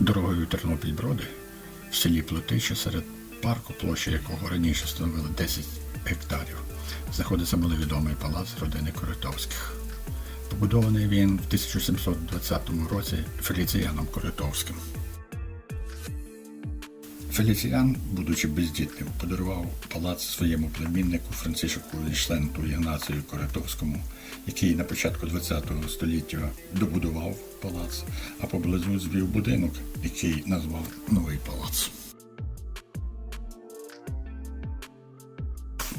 Дорогою Тернопіль-Броди в селі Плотиче серед парку, площа якого раніше становила 10 гектарів, знаходиться маловідомий палац родини Коритовських. Побудований він в 1720 році Феліціяном Коротовським. Феліціян, будучи бездітним, подарував палац своєму племіннику Францишеку Лішленту Ігнацію Коротовському, який на початку ХХ століття добудував палац, а поблизу звів будинок, який назвав Новий палац.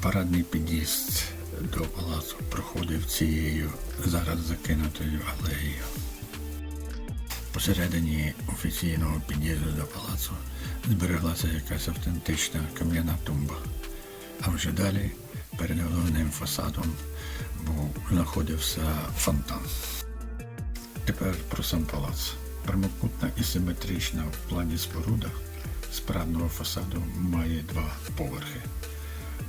Парадний під'їзд до палацу проходив цією зараз закинутою алеєю. Посередині офіційного під'їзду до палацу збереглася якась автентична кам'яна тумба. А вже далі, перед головним фасадом, знаходився фонтан. Тепер про сам палац. Прямокутна і симетрична в плані споруда з парадного фасаду має два поверхи.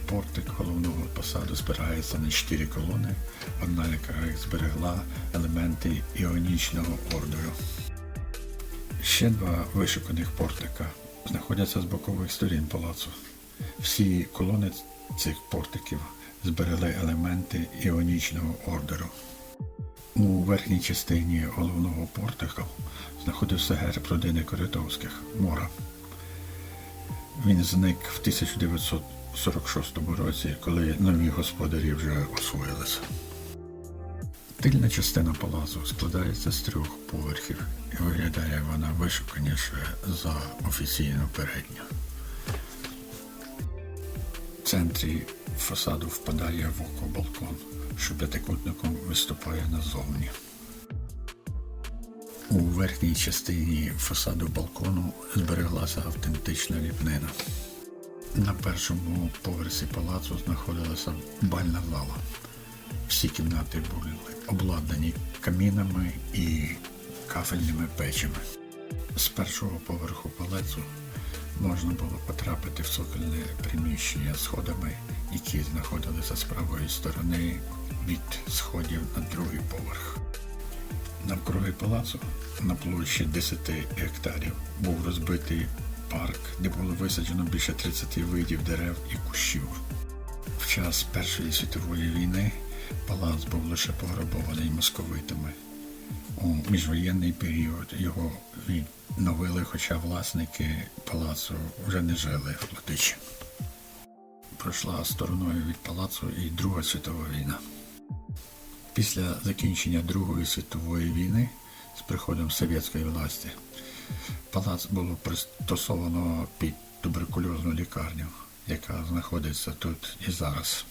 Портик головного посаду спирається на чотири колони, одна яка зберегла елементи іонічного ордеру. Ще два вишуканих портика знаходяться з бокових сторін палацу. Всі колони цих портиків зберегли елементи іонічного ордеру. У верхній частині головного портика знаходився герб родини Корятовських Мора. Він зник в 1946 році, коли нові господарі вже освоїлися. Тильна частина палацу складається з трьох поверхів і виглядає вона вишуканіше за офіційну передню. В центрі фасаду впадає в око балкон, що п'ятикутником виступає назовні. У верхній частині фасаду балкону збереглася автентична ліпнина. На першому поверсі палацу знаходилася бальна зала. Всі кімнати були обладнані камінами і кафельними печами. З першого поверху палацу можна було потрапити в цокольне приміщення сходами, які знаходилися з правої сторони від сходів на другий поверх. Навкруги палацу на площі 10 гектарів був розбитий парк, де було висаджено більше 30 видів дерев і кущів. В час Першої світової війни палац був лише пограбований московитами. У міжвоєнний період його відновили, хоча власники палацу вже не жили в Латичі. Пройшла стороною від палацу і Друга світова війна. Після закінчення Другої світової війни з приходом совєтської власті палац було пристосовано під туберкульозну лікарню, яка знаходиться тут і зараз.